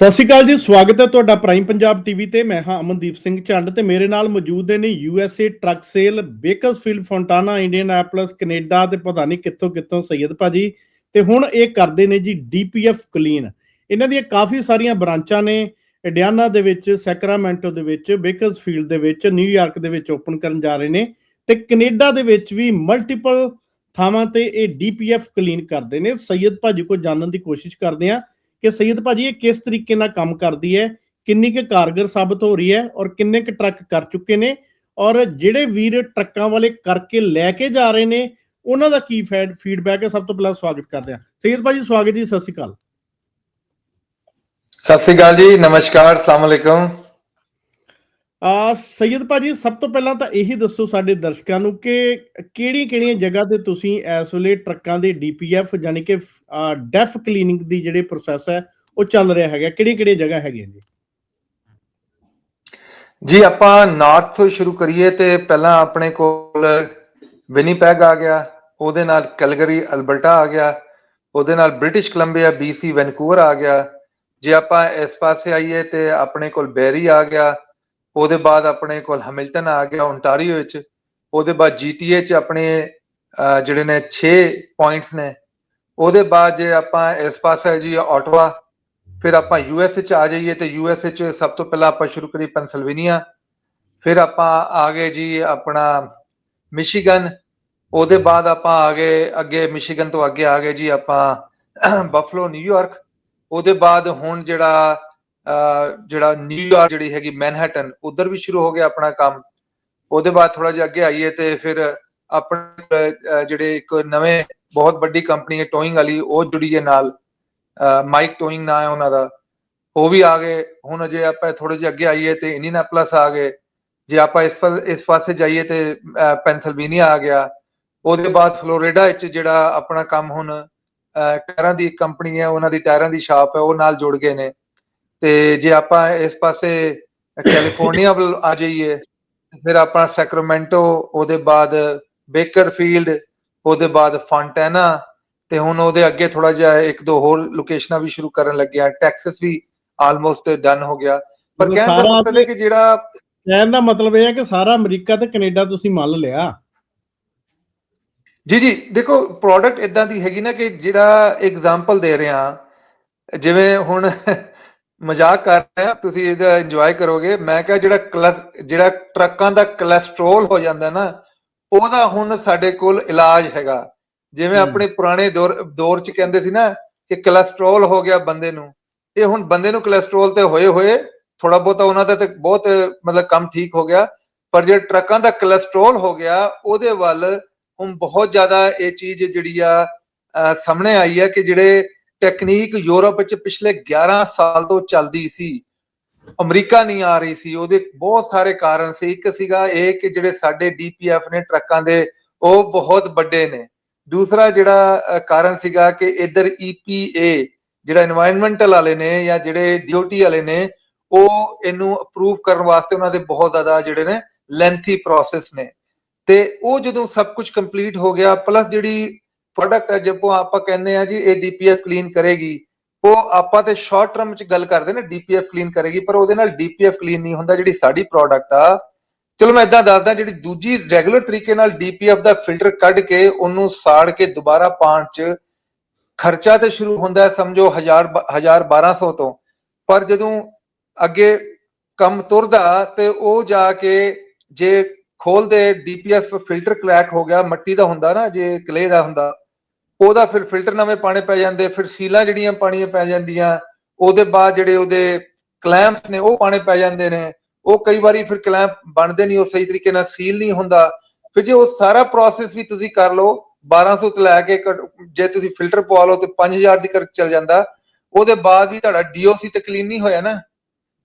ਸਤਿ ਸ਼੍ਰੀ ਅਕਾਲ ਜੀ, ਸਵਾਗਤ ਹੈ ਤੁਹਾਡਾ ਪ੍ਰਾਈਮ ਪੰਜਾਬ ਟੀਵੀ ਤੇ। ਮੈਂ ਹਾਂ ਅਮਨਦੀਪ ਸਿੰਘ ਝੰਡ ਤੇ ਮੇਰੇ ਨਾਲ ਮੌਜੂਦ ਨੇ USA truck sale Bakersfield Fontana Indian apples Canada ਤੇ ਪਤਾ ਨਹੀਂ ਕਿੱਥੋਂ ਕਿੱਥੋਂ ਸੈਯਦ ਭਾਜੀ। ਤੇ ਹੁਣ ਇਹ ਕਰਦੇ ਨੇ ਜੀ ਡੀਪੀਐਫ ਕਲੀਨ ਇਹਨਾਂ ਦੀਆਂ ਕਾਫੀ ਸਾਰੀਆਂ ਬ੍ਰਾਂਚਾਂ ਨੇ ਇੰਡੀਆਨਾ ਦੇ ਵਿੱਚ ਸੈਕਰਾਮੈਂਟੋ ਦੇ ਵਿੱਚ ਬੇਕਰਸਫੀਲਡ ਦੇ ਵਿੱਚ ਨਿਊਯਾਰਕ ਦੇ ਵਿੱਚ ਓਪਨ ਕਰਨ ਜਾ ਰਹੇ ਨੇ। ਤੇ ਕੈਨੇਡਾ ਦੇ ਵਿੱਚ ਵੀ ਮਲਟੀਪਲ ਥਾਵਾਂ ਤੇ ਇਹ ਡੀਪੀਐਫ ਕਲੀਨ ਕਰਦੇ ਨੇ। ਸੈਯਦ ਭਾਜੀ ਕੋ ਜਾਣਨ ਦੀ ਕੋਸ਼ਿਸ਼ ਕਰਦੇ ਆ ਕਿ ਸੈਯਦ ਭਾਜੀ ਇਹ ਕਿਸ ਤਰੀਕੇ ਨਾਲ ਕੰਮ ਕਰਦੀ ਹੈ, ਕਿੰਨੀ ਕੁ ਕਾਰਗਰ ਸਾਬਤ ਹੋ ਰਹੀ ਹੈ ਔਰ ਕਿੰਨੇ ਕੁ ਟਰੱਕ ਕਰ ਚੁੱਕੇ ਨੇ ਔਰ ਜਿਹੜੇ ਵੀਰ ਟਰੱਕਾਂ ਵਾਲੇ ਕਰਕੇ ਲੈ ਕੇ ਜਾ ਰਹੇ ਨੇ, ਉਹਨਾਂ ਦਾ ਕੀ ਫੀਡਬੈਕ ਹੈ? ਸਭ ਤੋਂ ਪਹਿਲਾਂ ਸਵਾਗਤ ਕਰਦੇ ਹਾਂ। ਸੈਯਦ ਭਾਜੀ, ਸਵਾਗਤ ਜੀ, ਸਤਿ ਸ਼੍ਰੀ ਅਕਾਲ। ਸਤਿ ਸ੍ਰੀ ਅਕਾਲ ਜੀ, ਨਮਸਕਾਰ, ਅਸਲਾਮ ਅਲੈਕੁਮ। ਆ ਸੈਯਦ ਭਾਜੀ, ਸਭ ਤੋਂ ਪਹਿਲਾਂ ਤਾਂ ਇਹੀ ਦੱਸੋ ਸਾਡੇ ਦਰਸ਼ਕਾਂ ਨੂੰ ਕਿ ਕਿਹੜੀ ਕਿਹੜੀਆਂ ਜਗ੍ਹਾ ਤੇ ਤੁਸੀਂ ਇਸ ਵੇਲੇ ਟਰੱਕਾਂ ਦੇ ਡੀਪੀਐਫ ਯਾਨੀ ਕਿ ਡੈਫ ਕਲੀਨਿੰਗ ਦੀ ਜਿਹੜੇ ਪ੍ਰੋਸੈਸ ਹੈ, ਉਹ ਚੱਲ ਰਿਹਾ ਹੈਗਾ। ਕਿਹੜੀ ਕਿਹੜੀ ਜਗ੍ਹਾ ਹੈਗੀਆਂ ਜੀ? ਜੀ, ਆਪਾਂ ਨਾਰਥ ਤੋਂ ਸ਼ੁਰੂ ਕਰੀਏ ਤੇ ਪਹਿਲਾਂ ਆਪਣੇ ਕੋਲ ਵਿਨੀਪੈਗ ਆ ਗਿਆ, ਉਹਦੇ ਨਾਲ ਕੈਲਗਰੀ, ਅਲਬਰਟਾ ਆ ਗਿਆ, ਉਹਦੇ ਨਾਲ ਬ੍ਰਿਟਿਸ਼ ਕੋਲੰਬੀਆ ਬੀਸੀ ਵੈਨਕੂਵਰ ਆ ਗਿਆ। ਜੇ ਆਪਾਂ ਇਸ ਪਾਸੇ ਆਈਏ ਤੇ ਆਪਣੇ ਕੋਲ ਬੈਰੀ ਆ ਗਿਆ ਉਹਦੇ ਬਾਅਦ ਆਪਣੇ ਕੋਲ ਹੈਮਿਲਟਨ ਆ ਗਿਆ ਓਨਟਾਰੀਓ ਵਿੱਚ, ਉਹਦੇ ਬਾਅਦ ਜੀਟੀਏ ਚ ਆਪਣੇ ਜਿਹੜੇ ਨੇ 6 ਪੁਆਇੰਟਸ ਨੇ। ਉਹਦੇ ਬਾਅਦ ਜੇ ਆਪਾਂ ਇਸ ਪਾਸੇ ਜੀ ਆਟਵਾ ਫਿਰ ਆਪਾਂ ਯੂਐਸ ਚ ਆ ਜਾਈਏ ਤੇ ਯੂਐਸ ਚ ਸਭ ਤੋਂ ਪਹਿਲਾਂ ਆਪਾਂ ਸ਼ੁਰੂ ਕਰੀ ਪੈਨਸਿਲਵੇਨੀਆ ਫਿਰ ਆਪਾਂ ਆ ਗਏ ਜੀ ਆਪਣਾ ਮਿਸ਼ੀਗਨ ਉਹਦੇ ਬਾਅਦ ਆਪਾਂ ਆ ਗਏ ਅੱਗੇ ਮਿਸ਼ੀਗਨ ਤੋਂ ਅੱਗੇ ਆ ਗਏ ਜੀ ਆਪਾਂ ਬਫਲੋ ਨਿਊਯਾਰਕ ਉਹਦੇ ਬਾਅਦ ਹੁਣ ਜਿਹੜਾ ਜਿਹੜਾ ਨਿਊਯਾਰਕ ਜਿਹੜੀ ਹੈਗੀ ਮੈਨਹਟਨ ਉਧਰ ਵੀ ਸ਼ੁਰੂ ਹੋ ਗਿਆ ਆਪਣਾ ਕੰਮ। ਉਹਦੇ ਬਾਅਦ ਥੋੜਾ ਜਿਹਾ ਅੱਗੇ ਆਈਏ ਤੇ ਫਿਰ ਆਪਣੇ ਜਿਹੜੇ ਇੱਕ ਨਵੇਂ ਬਹੁਤ ਵੱਡੀ ਕੰਪਨੀ ਹੈ ਟੋਇੰਗ ਵਾਲੀ, ਉਹ ਜੁੜੀ ਹੈ ਨਾਲ। ਮਾਈਕ ਟੋਇੰਗ ਨਾਂ ਹੈ ਉਹਨਾਂ ਦਾ। ਉਹ ਵੀ ਆ ਗਏ। ਹੁਣ ਅਜੇ ਆਪਾਂ ਥੋੜੇ ਜਿਹਾ ਅੱਗੇ ਆਈਏ ਤੇ ਇਨੀਨਾਪਲਸ ਆ ਗਏ। ਜੇ ਆਪਾਂ ਇਸ ਇਸ ਪਾਸੇ ਜਾਈਏ ਤੇ ਪੈਨਸਿਲਵੇਨੀਆ ਆ ਗਿਆ। ਉਹਦੇ ਬਾਅਦ ਫਲੋਰੀਡਾ ਵਿੱਚ ਜਿਹੜਾ ਆਪਣਾ ਕੰਮ ਹੁਣ ਟਾਇਰਾਂ ਦੀ ਕੰਪਨੀ ਹੈ, ਉਹਨਾਂ ਦੀ ਟਾਇਰਾਂ ਦੀ ਸ਼ਾਪ ਹੈ, ਉਹ ਨਾਲ ਜੁੜ ਗਏ ਨੇ। ਤੇ ਜੇ ਆਪਾਂ ਇਸ ਪਾਸੇ ਕੈਲੀਫੋਰਨੀਆ ਵੱਲ ਆ ਜਾਈਏ ਫਿਰ ਆਪਣਾ ਸੈਕਰਾਮੈਂਟੋ ਉਹਦੇ ਬਾਅਦ ਬੇਕਰਫੀਲਡ ਉਹਦੇ ਬਾਅਦ ਫੌਂਟੈਨਾ ਤੇ ਹੁਣ ਉਹਦੇ ਅੱਗੇ ਥੋੜਾ ਜਿਹਾ ਇੱਕ ਦੋ ਹੋਰ ਲੋਕੇਸ਼ਨਾਂ ਵੀ ਸ਼ੁਰੂ ਕਰਨ ਲੱਗੇ ਆ। ਟੈਕਸਸ ਵੀ ਆਲਮੋਸਟ ਡਨ ਹੋ ਗਿਆ। ਪਰ ਕਹਿਣ ਦਾ ਮਤਲਬ ਹੈ ਕਿ ਜਿਹੜਾ ਕਹਿਣ ਦਾ ਮਤਲਬ ਇਹ ਹੈ ਕਿ ਸਾਰਾ ਅਮਰੀਕਾ ਤੇ ਕੈਨੇਡਾ ਤੁਸੀਂ ਮੰਨ ਲਿਆ। ਜੀ ਜੀ ਦੇਖੋ ਪ੍ਰੋਡਕਟ ਇਦਾਂ ਦੀ ਹੈਗੀ ਨਾ ਕਿ ਜਿਹੜਾ ਐਗਜ਼ਾਮਪਲ ਦੇ ਰਿਹਾ ਜਿਵੇਂ ਹੁਣ ਮਜ਼ਾਕ ਕਰ ਰਹੇ ਆ ਤੁਸੀਂ ਇਹਦਾ ਇੰਜੋਏ ਕਰੋਗੇ। ਮੈਂ ਕਿਹਾ ਜਿਹੜਾ ਕਲਸ- ਜਿਹੜਾ ਟਰੱਕਾਂ ਦਾ ਕੋਲੇਸਟ੍ਰੋਲ ਹੋ ਜਾਂਦਾ ਨਾ ਉਹਦਾ ਹੁਣ ਸਾਡੇ ਕੋਲ ਇਲਾਜ ਹੈਗਾ। ਜਿਵੇਂ। ਆਪਣੇ ਪੁਰਾਣੇ ਦੌਰ ਦੌਰ ਚ ਕਹਿੰਦੇ ਸੀ ਨਾ ਕਿ ਕੋਲੇਸਟ੍ਰੋਲ ਹੋ ਗਿਆ ਬੰਦੇ ਨੂੰ। ਇਹ ਹੁਣ ਬੰਦੇ ਨੂੰ ਕੋਲੇਸਟ੍ਰੋਲ ਤੇ ਹੋਏ ਹੋਏ ਥੋੜਾ ਬਹੁਤਾ ਉਹਨਾਂ ਦਾ ਤੇ ਬਹੁਤ ਮਤਲਬ ਕੰਮ ਠੀਕ ਹੋ ਗਿਆ। ਪਰ ਜੇ ਟਰੱਕਾਂ ਦਾ ਕੋਲੇਸਟ੍ਰੋਲ ਹੋ ਗਿਆ ਉਹਦੇ ਵੱਲ ਹੁਣ ਬਹੁਤ ਜ਼ਿਆਦਾ ਇਹ ਚੀਜ਼ ਜਿਹੜੀ ਆ ਸਾਹਮਣੇ ਆਈ ਹੈ ਕਿ ਜਿਹੜੇ ਟੈਕਨੀਕ ਯੂਰਪ ਵਿੱਚ ਪਿਛਲੇ 11 ਸਾਲ ਤੋਂ ਚੱਲਦੀ ਸੀ। ਅਮਰੀਕਾ ਨਹੀਂ ਆ ਰਹੀ ਸੀ। ਉਹਦੇ ਬਹੁਤ ਸਾਰੇ ਕਾਰਨ ਸੀ। ਇੱਕ ਸੀਗਾ ਇਹ ਕਿ ਜਿਹੜੇ ਸਾਡੇ ਡੀਪੀਐਫ ਨੇ ਟਰੱਕਾਂ ਦੇ, ਉਹ ਬਹੁਤ ਵੱਡੇ ਨੇ। ਦੂਸਰਾ ਜਿਹੜਾ ਕਾਰਨ ਸੀਗਾ ਕਿ ਇਧਰ ਈਪੀਏ ਜਿਹੜਾ এনवायरमेंटਲ ਵਾਲੇ ਨੇ ਜਾਂ ਜਿਹੜੇ ਡਿਊਟੀ ਵਾਲੇ ਨੇ, ਉਹ ਇਹਨੂੰ ਅਪਰੂਵ ਕਰਨ ਵਾਸਤੇ ਉਹਨਾਂ ਦੇ ਬਹੁਤ ਜ਼ਿਆਦਾ ਜਿਹੜੇ ਨੇ ਲੈਂਥੀ ਪ੍ਰੋਸੈਸ ਨੇ। ਤੇ ਉਹ ਜਦੋਂ ਸਭ ਕੁਝ ਕੰਪਲੀਟ ਹੋ ਗਿਆ ਪਲੱਸ ਜਿਹੜੀ ਪ੍ਰੋਡਕਟ ਹੈ ਜਦੋਂ ਆਪਾਂ ਕਹਿੰਦੇ ਆ ਜੀ ਇਹ ਡੀਪੀਐਫ ਕਲੀਨ ਕਰੇਗੀ, ਉਹ ਆਪਾਂ ਤੇ ਸ਼ਾਰਟ ਟਰਮ ਚ ਗੱਲ ਕਰਦੇ ਨੇ ਡੀਪੀਐਫ ਕਲੀਨ ਕਰੇਗੀ, ਪਰ ਉਹਦੇ ਨਾਲ ਡੀਪੀਐਫ ਕਲੀਨ ਨਹੀਂ ਹੁੰਦਾ ਜਿਹੜੀ ਸਾਡੀ ਪ੍ਰੋਡਕਟ ਆ। ਚਲੋ ਮੈਂ ਇਦਾਂ ਦੱਸਦਾ, ਜਿਹੜੀ ਦੂਜੀ ਰੈਗੂਲਰ ਤਰੀਕੇ ਨਾਲ ਡੀਪੀਐਫ ਦਾ ਫਿਲਟਰ ਕੱਢ ਕੇ ਉਹਨੂੰ ਸਾੜ ਕੇ ਦੁਬਾਰਾ ਪਾਣ ਚ ਖਰਚਾ ਤੇ ਸ਼ੁਰੂ ਹੁੰਦਾ ਹੈ, ਸਮਝੋ 1000 1000 1200 ਤੋਂ। ਪਰ ਜਦੋਂ ਅੱਗੇ ਕੰਮ ਤੁਰਦਾ ਤੇ ਉਹ ਜਾ ਕੇ ਜੇ ਖੋਲਦੇ ਡੀਪੀਐਫ ਫਿਲਟਰ ਕਲੈਕ ਹੋ ਗਿਆ, ਮੱਟੀ ਦਾ ਹੁੰਦਾ ਨਾ, ਜੇ ਕਲੇ ਦਾ ਹੁੰਦਾ ਉਹਦਾ ਫਿਰ ਫਿਲਟਰ ਨਵੇਂ ਪਾਣੇ ਪੈ ਜਾਂਦੇ, ਫਿਰ ਸੀਲਾਂ ਜਿਹੜੀਆਂ ਪਾਣੀਆਂ ਪੈ ਜਾਂਦੀਆਂ, ਉਹਦੇ ਬਾਅਦ ਜਿਹੜੇ ਉਹਦੇ ਕਲੈਂਪਸ ਨੇ ਉਹ ਪਾਣੇ ਪੈ ਜਾਂਦੇ ਨੇ। ਉਹ ਕਈ ਵਾਰੀ ਫਿਰ ਕਲੈਂਪ ਬਣਦੇ ਨਹੀਂ, ਉਹ ਸਹੀ ਤਰੀਕੇ ਨਾਲ ਸੀਲ ਨਹੀਂ ਹੁੰਦਾ। ਫਿਰ ਜੇ ਉਹ ਸਾਰਾ ਪ੍ਰੋਸੈਸ ਵੀ ਤੁਸੀਂ ਕਰ ਲਓ 1200 ਤੋਂ ਲੈ ਕੇ ਜੇ ਤੁਸੀਂ ਫਿਲਟਰ ਪਵਾ ਲਓ ਤੇ 5000 ਦੀ ਕਰ ਚੱਲ ਜਾਂਦਾ। ਉਹਦੇ ਬਾਅਦ ਵੀ ਤੁਹਾਡਾ ਡੀਓਸੀ ਤੇ ਕਲੀਨ ਨਹੀਂ ਹੋਇਆ ਨਾ।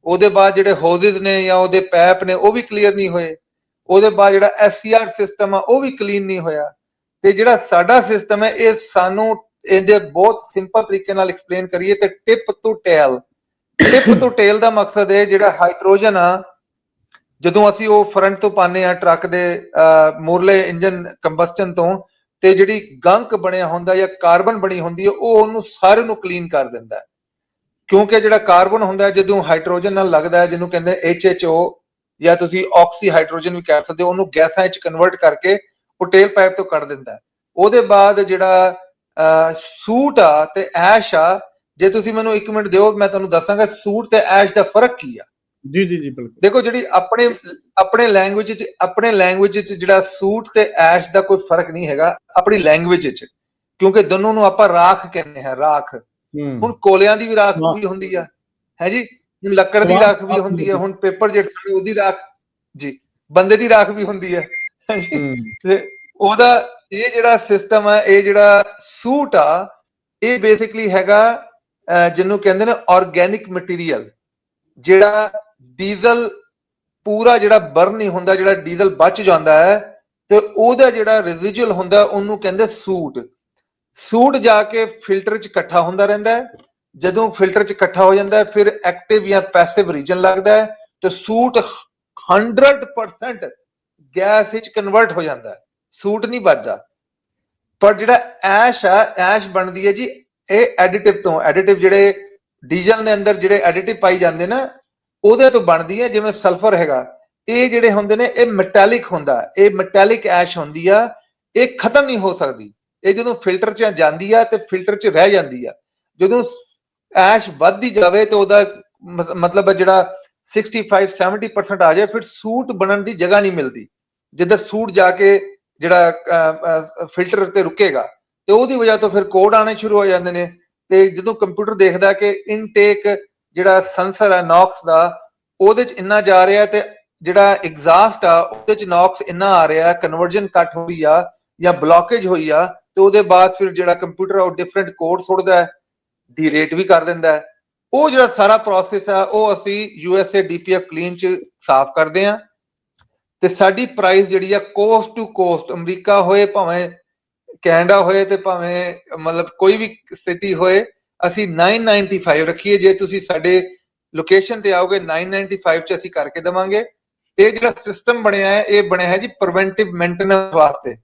ਉਹਦੇ ਬਾਅਦ ਜਿਹੜੇ ਹੋਜ਼ਸ ਨੇ ਜਾਂ ਉਹਦੇ ਪੈਪ ਨੇ, ਉਹ ਵੀ ਕਲੀਅਰ ਨਹੀਂ ਹੋਏ। ਉਹਦੇ ਬਾਅਦ ਜਿਹੜਾ ਐਸਸੀਆਰ ਸਿਸਟਮ ਆ, ਉਹ ਵੀ ਕਲੀਨ ਨਹੀਂ ਹੋਇਆ। ਤੇ ਜਿਹੜਾ ਸਾਡਾ ਸਿਸਟਮ ਹੈ, ਇਹ ਸਾਨੂੰ ਇਹਦੇ ਬਹੁਤ ਸਿੰਪਲ ਤਰੀਕੇ ਨਾਲ ਐਕਸਪਲੇਨ ਕਰੀਏ ਤੇ tip to tail tip to tail ਦਾ ਮਕਸਦ ਹੈ ਜਿਹੜਾ ਹਾਈਡਰੋਜਨ ਆ, ਜਦੋਂ ਅਸੀਂ ਉਹ ਫਰੰਟ ਤੋਂ ਪਾਣੇ ਆ ਟਰੱਕ ਦੇ ਮੂਰਲੇ ਇੰਜਨ ਕੰਬਸਟਨ ਤੋਂ, ਤੇ ਜਿਹੜੀ ਗੰਕ ਬਣਿਆ ਹੁੰਦਾ ਜਾਂ ਕਾਰਬਨ ਬਣੀ ਹੁੰਦੀ ਹੈ, ਉਹ ਉਹਨੂੰ ਸਾਰੇ ਨੂੰ ਕਲੀਨ ਕਰ ਦਿੰਦਾ ਹੈ। ਕਿਉਂਕਿ ਜਿਹੜਾ ਕਾਰਬਨ ਹੁੰਦਾ ਜਦੋਂ ਹਾਈਡਰੋਜਨ ਨਾਲ ਲੱਗਦਾ ਹੈ, ਜਿਹਨੂੰ ਕਹਿੰਦੇ HHO ਜਾਂ ਤੁਸੀਂ ਆਕਸੀ ਹਾਈਡਰੋਜਨ ਵੀ ਕਹਿ ਸਕਦੇ ਹੋ, ਉਹਨੂੰ ਗੈਸਾਂ ਵਿੱਚ ਕਨਵਰਟ ਕਰਕੇ ਉਹ ਟੇਲ ਪਾਈਪ ਤੋਂ ਕੱਢ ਦਿੰਦਾ ਉਹਦੇ ਬਾਅਦ ਜਿਹੜਾ ਸੂਟ ਆ ਤੇ ਐਸ਼ ਆ ਜੇ ਤੁਸੀਂ ਮੈਨੂੰ 1 ਮਿੰਟ ਦਿਓ ਮੈਂ ਤੁਹਾਨੂੰ ਦੱਸਾਂਗਾ ਸੂਟ ਤੇ ਐਸ਼ ਦਾ ਫ਼ਰਕ ਕੀ ਆ। ਜੀ ਜੀ ਜੀ ਬਿਲਕੁਲ। ਦੇਖੋ ਜਿਹੜੀ ਆਪਣੇ ਆਪਣੇ ਲੈਂਗੁਏਜ ਚ ਆਪਣੇ ਲੈਂਗੁਏਜ ਚ ਜਿਹੜਾ ਸੂਟ ਤੇ ਐਸ਼ ਦਾ ਕੋਈ ਫ਼ਰਕ ਨਹੀਂ ਹੈਗਾ ਆਪਣੀ ਲੈਂਗੁਏਜ ਚ। ਕਿਉਂਕਿ ਦੋਨੋਂ ਨੂੰ ਆਪਾਂ ਰਾਖ ਕਹਿੰਦੇ ਹਾਂ ਰਾਖ। ਹੁਣ ਕੋਲਿਆਂ ਦੀ ਵੀ ਰਾਖ। ਵੀ ਹੁੰਦੀ ਆ ਹੈ ਜੀ? ਹੁਣ ਲੱਕੜ ਦੀ ਰਾਖ ਵੀ ਹੁੰਦੀ ਹੈ। ਹੁਣ ਪੇਪਰ ਜਿਹੜੇ ਉਹਦੀ ਰਾਖ ਜੀ ਬੰਦੇ ਦੀ ਰਾਖ ਵੀ ਹੁੰਦੀ ਹੂੰ ਤੇ ਉਹਦਾ ਇਹ ਜਿਹੜਾ ਸਿਸਟਮ ਹੈ ਇਹ ਜਿਹੜਾ ਸੂਟ ਆ ਇਹ ਬੇਸਿਕਲੀ ਹੈਗਾ ਜਿਹਨੂੰ ਕਹਿੰਦੇ ਨੇ ਆਰਗੈਨਿਕ ਮਟੀਰੀਅਲ ਜਿਹੜਾ ਡੀਜ਼ਲ ਪੂਰਾ ਜਿਹੜਾ ਬਰਨ ਨਹੀਂ ਹੁੰਦਾ ਜਿਹੜਾ ਡੀਜ਼ਲ ਬਚ ਜਾਂਦਾ ਹੈ ਤੇ ਉਹਦਾ ਜਿਹੜਾ ਰੈਜ਼ੀਜੂਅਲ ਹੁੰਦਾ ਉਹਨੂੰ ਕਹਿੰਦੇ ਸੂਟ। ਸੂਟ ਜਾ ਕੇ ਫਿਲਟਰ 'ਚ ਇਕੱਠਾ ਹੁੰਦਾ ਰਹਿੰਦਾ ਹੈ। ਜਦੋਂ ਫਿਲਟਰ 'ਚ ਇਕੱਠਾ ਹੋ ਜਾਂਦਾ ਹੈ ਫਿਰ ਐਕਟਿਵ ਜਾਂ ਪੈਸਿਵ ਰੀਜਨ ਲੱਗਦਾ ਹੈ ਤੇ ਸੂਟ 100% ਗੈਸ ਵਿੱਚ ਕਨਵਰਟ ਹੋ ਜਾਂਦਾ ਹੈ। ਸੂਟ ਨਹੀਂ ਬਚਦਾ ਪਰ ਜਿਹੜਾ ਐਸ਼ ਆ ਐਸ਼ ਬਣਦੀ ਹੈ ਜੀ, ਇਹ ਐਡੀਟਿਵ ਤੋਂ ਐਡੀਟਿਵ ਜਿਹੜੇ ਡੀਜ਼ਲ ਦੇ ਅੰਦਰ ਜਿਹੜੇ ਐਡੀਟਿਵ ਪਾਈ ਜਾਂਦੇ ਨਾ, ਉਹਦੇ ਤੋਂ ਬਣਦੀ ਹੈ, ਜਿਵੇਂ ਸਲਫਰ ਹੈਗਾ। ਇਹ ਜਿਹੜੇ ਹੁੰਦੇ ਨੇ, ਇਹ ਮੈਟੈਲਿਕ ਹੁੰਦਾ ਇਹ ਮੈਟੈਲਿਕ ਐਸ਼ ਹੁੰਦੀ ਆ, ਇਹ ਖਤਮ ਨਹੀਂ ਹੋ ਸਕਦੀ। ਇਹ ਜਦੋਂ ਫਿਲਟਰ 'ਚ ਜਾਂਦੀ ਆ, ਤੇ ਫਿਲਟਰ 'ਚ ਰਹਿ ਜਾਂਦੀ ਆ। ਜਦੋਂ ਐਸ਼ ਵੱਧਦੀ ਜਾਵੇ, ਤੇ ਉਹਦਾ ਮਤਲਬ ਹੈ ਜਿਹੜਾ 65 70% ਆ ਜਾਏ, ਫਿਰ ਸੂਟ ਬਣਨ ਦੀ ਜਗ੍ਹਾ ਨਹੀਂ ਮਿਲਦੀ। ਜਿੱਧਰ ਸੂਟ ਜਾ ਕੇ ਜਿਹੜਾ ਫਿਲਟਰ ਤੇ ਰੁਕੇਗਾ, ਤੇ ਉਹਦੀ ਵਜ੍ਹਾ ਤੋਂ ਫਿਰ ਕੋਡ ਆਣੇ ਸ਼ੁਰੂ ਹੋ ਜਾਂਦੇ ਨੇ। ਤੇ ਜਦੋਂ ਕੰਪਿਊਟਰ ਦੇਖਦਾ ਕਿ ਇਨਟੇਕ ਜਿਹੜਾ ਸੈਂਸਰ ਹੈ ਨੌਕਸ ਦਾ, ਉਹਦੇ ਚ ਇੰਨਾ ਜਾ ਰਿਹਾ ਤੇ ਜਿਹੜਾ ਐਗਜ਼ਾਸਟ ਆ, ਉਹਦੇ ਚ ਨੌਕਸ ਇੰਨਾ ਆ ਰਿਹਾ ਕਨਵਰਜਨ ਕੱਟ ਹੋਈ ਆ ਜਾਂ ਬਲੌਕੇਜ ਹੋਈ ਆ, ਤੇ ਉਹਦੇ ਬਾਅਦ ਫਿਰ ਜਿਹੜਾ ਕੰਪਿਊਟਰ ਆ, ਉਹ ਡਿਫਰੈਂਟ ਕੋਡ ਸੁੱਟਦਾ ਹੈ ਦੀ ਰੇਟ ਵੀ ਕਰ ਦਿੰਦਾ ਹੈ। ਉਹ ਜਿਹੜਾ ਸਾਰਾ ਪ੍ਰੋਸੈਸ ਆ, ਉਹ ਅਸੀਂ ਯੂਐਸਏ ਡੀਪੀਐਫ ਕਲੀਨ ਚ ਸਾਫ਼ ਕਰਦੇ ਆ ਤੇ ਸਾਡੀ ਪ੍ਰਾਈਸ ਜਿਹੜੀ ਆ ਕੋਸਟ ਟੂ ਕੋਸਟ ਅਮਰੀਕਾ ਹੋਏ ਭਾਵੇਂ ਕੈਨੇਡਾ ਹੋਏ ਤੇ ਭਾਵੇਂ ਮਤਲਬ ਕੋਈ ਵੀ ਸਿਟੀ ਹੋਏ ਅਸੀਂ 995 ਰੱਖੀਏ। ਜੇ ਤੁਸੀਂ ਸਾਡੇ ਲੋਕੇਸ਼ਨ ਤੇ ਆਓਗੇ 995 ਚ ਅਸੀਂ ਕਰਕੇ ਦਵਾਂਗੇ। ਇਹ ਜਿਹੜਾ ਸਿਸਟਮ ਬਣਿਆ ਹੈ ਇਹ ਬਣਿਆ ਹੈ ਜੀ ਪ੍ਰੀਵੈਂਟਿਵ ਮੇਨਟੇਨੈਂਸ ਵਾਸਤੇ।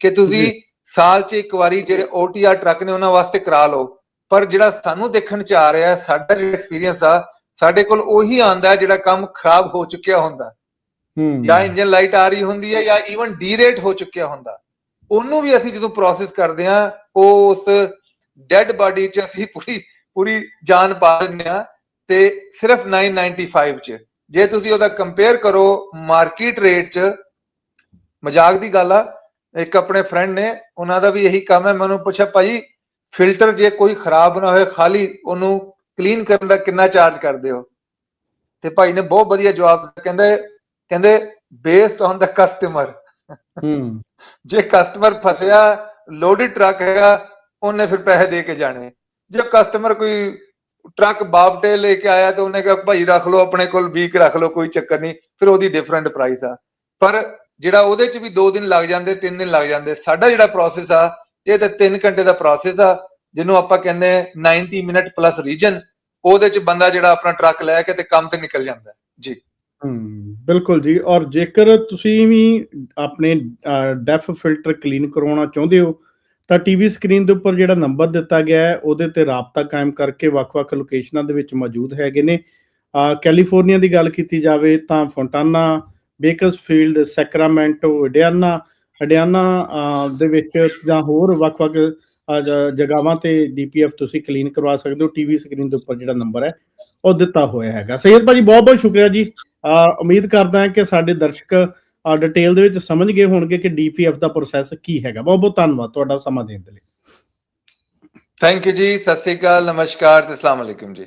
ਕਿ ਤੁਸੀਂ। ਸਾਲ 'ਚ ਇੱਕ ਵਾਰੀ ਜਿਹੜੇ OTR ਟਰੱਕ ਨੇ ਉਹਨਾਂ ਵਾਸਤੇ ਕਰਾ ਲਓ। ਪਰ ਜਿਹੜਾ ਸਾਨੂੰ ਦੇਖਣ 'ਚ ਆ ਰਿਹਾ ਸਾਡਾ ਜਿਹੜਾ ਐਕਸਪੀਰੀਅੰਸ ਆ ਸਾਡੇ ਕੋਲ ਉਹੀ ਆਂਦਾ ਜਿਹੜਾ ਕੰਮ ਖਰਾਬ ਹੋ ਚੁੱਕਿਆ ਹੁੰਦਾ। ਜਾਂ ਇੰਜਨ ਲਾਈਟ ਆ ਰਹੀ ਹੁੰਦੀ ਹੈ ਜਾਂ ਈਵਨ ਡੀਰੇਟ ਹੋ ਚੁੱਕਿਆ ਹੁੰਦਾ। ਉਹਨੂੰ ਵੀ ਅਸੀਂ ਜਦੋਂ ਪ੍ਰੋਸੈਸ ਕਰਦੇ ਆ ਉਹ ਉਸ ਡੈੱਡ ਬਾਡੀ 'ਚ ਅਸੀਂ ਪੂਰੀ ਪੂਰੀ ਜਾਨ ਪਾ ਦਿੰਦੇ ਆ ਤੇ ਸਿਰਫ 995 'ਚ। ਜੇ ਤੁਸੀਂ ਉਹਦਾ ਕੰਪੇਅਰ ਕਰੋ ਮਾਰਕੀਟ ਰੇਟ 'ਚ, ਮਜ਼ਾਕ ਦੀ ਗੱਲ ਆ, ਇੱਕ ਆਪਣੇ ਫਰੈਂਡ ਨੇ, ਉਹਨਾਂ ਦਾ ਵੀ ਇਹੀ ਕੰਮ ਹੈ ਮੈਨੂੰ ਪੁੱਛਿਆ ਭਾਜੀ ਫਿਲਟਰ ਜੇ ਕੋਈ ਖਰਾਬ ਨਾ ਹੋਏ ਖਾਲੀ, ਉਹਨੂੰ ਕਲੀਨ ਕਰਨ ਦਾ ਕਿੰਨਾ ਚਾਰਜ ਕਰਦੇ ਹੋ? ਤੇ ਭਾਈ ਨੇ ਬਹੁਤ ਵਧੀਆ ਜਵਾਬ ਦਿੱਤਾ, ਕਹਿੰਦੇ ਕਹਿੰਦੇ ਬੇਸਡ ਔਨ ਦਾ ਕਸਟਮਰ ਹੂੰ। ਜੇ ਕਸਟਮਰ ਫਸਿਆ ਲੋਡਡ ਟਰੱਕ ਹੈਗਾ ਉਹਨੇ ਫਿਰ ਪੈਸੇ ਦੇ ਕੇ ਜਾਣੇ। ਜੇ ਕਸਟਮਰ ਕੋਈ ਟਰੱਕ ਬਾਪਟੇ ਲੈ ਕੇ ਆਇਆ ਤਾਂ ਉਹਨੇ ਕਿਹਾ ਭਾਈ ਰੱਖ ਲਓ ਆਪਣੇ ਕੋਲ ਵੀਕ ਰੱਖ ਲਓ ਕੋਈ ਚੱਕਰ ਨਹੀਂ। ਫਿਰ ਉਹਦੀ ਡਿਫਰੈਂਟ ਪ੍ਰਾਈਸ ਆ। ਪਰ ਜਿਹੜਾ ਉਹਦੇ ਚ ਵੀ 2 ਦਿਨ ਲੱਗ ਜਾਂਦੇ 3 ਦਿਨ ਲੱਗ ਜਾਂਦੇ ਸਾਡਾ ਜਿਹੜਾ ਪ੍ਰੋਸੈਸ ਆ ਇਹ ਤਾਂ 3 ਘੰਟੇ ਦਾ ਪ੍ਰੋਸੈਸ ਆ ਜਿਹਨੂੰ ਆਪਾਂ ਕਹਿੰਦੇ 90 ਮਿੰਟ ਪਲੱਸ ਰੀਜਨ ਉਹਦੇ ਚ ਬੰਦਾ ਜਿਹੜਾ ਆਪਣਾ ਟਰੱਕ ਲੈ ਕੇ ਤੇ ਕੰਮ ਤੇ ਨਿਕਲ ਜਾਂਦਾ। ਜੀ। ਹੂੰ ਬਿਲਕੁਲ ਜੀ। ਔਰ ਜੇਕਰ ਤੁਸੀਂ ਵੀ ਆਪਣੇ ਡੈਫ ਫਿਲਟਰ ਕਲੀਨ ਕਰਵਾਉਣਾ ਚਾਹੁੰਦੇ ਹੋ ਤਾਂ ਟੀਵੀ ਸਕਰੀਨ ਦੇ ਉੱਪਰ ਜਿਹੜਾ ਨੰਬਰ ਦਿੱਤਾ ਗਿਆ ਹੈ ਉਹਦੇ ਤੇ ਰਾਬਤਾ ਕਾਇਮ ਕਰਕੇ ਵੱਖ-ਵੱਖ ਲੋਕੇਸ਼ਨਾਂ ਦੇ ਵਿੱਚ ਮੌਜੂਦ ਹੈਗੇ ਨੇ। ਕੈਲੀਫੋਰਨੀਆ ਦੀ ਗੱਲ ਕੀਤੀ ਜਾਵੇ ਤਾਂ ਫੋਂਟਾਨਾ ਬੇਕਰਸਫੀਲਡ ਸੈਕਰਾਮੈਂਟੋ ਅਡਿਆਨਾ ਅਡਿਆਨਾ ਦੇ ਵਿੱਚ ਜਾਂ ਹੋਰ ਵੱਖ-ਵੱਖ ਅ, ਜ- ਜਗ੍ਹਾਵਾਂ ਤੇ ਡੀਪੀਐਫ ਤੁਸੀਂ ਕਲੀਨ ਕਰਵਾ ਸਕਦੇ ਹੋ। ਟੀਵੀ ਸਕਰੀਨ ਦੇ ਉੱਪਰ ਜਿਹੜਾ ਨੰਬਰ ਹੈ ਉਹ ਦਿੱਤਾ ਹੋਇਆ ਹੈਗਾ। ਸੈਯਦ ਭਾਜੀ, ਬਹੁਤ ਬਹੁਤ ਸ਼ੁਕਰੀਆ ਜੀ। ਉਮੀਦ ਕਰਦਾ ਹਾਂ ਕਿ ਸਾਡੇ ਦਰਸ਼ਕ ਡਿਟੇਲ ਦੇ ਵਿੱਚ ਸਮਝ ਗਏ ਹੋਣਗੇ ਕਿ ਡੀਪੀਐਫ ਦਾ ਪ੍ਰੋਸੈਸ ਕੀ ਹੈਗਾ। ਬਹੁਤ ਬਹੁਤ ਧੰਨਵਾਦ ਤੁਹਾਡਾ ਸਮਾਂ ਦੇਣ ਦੇ ਲਈ। ਥੈਂਕ ਯੂ ਜੀ, ਸਤਿ ਸ੍ਰੀ ਅਕਾਲ, ਨਮਸਕਾਰ ਤੇ ਅਸਲਾਮ ਅਲੈਕੁਮ ਜੀ।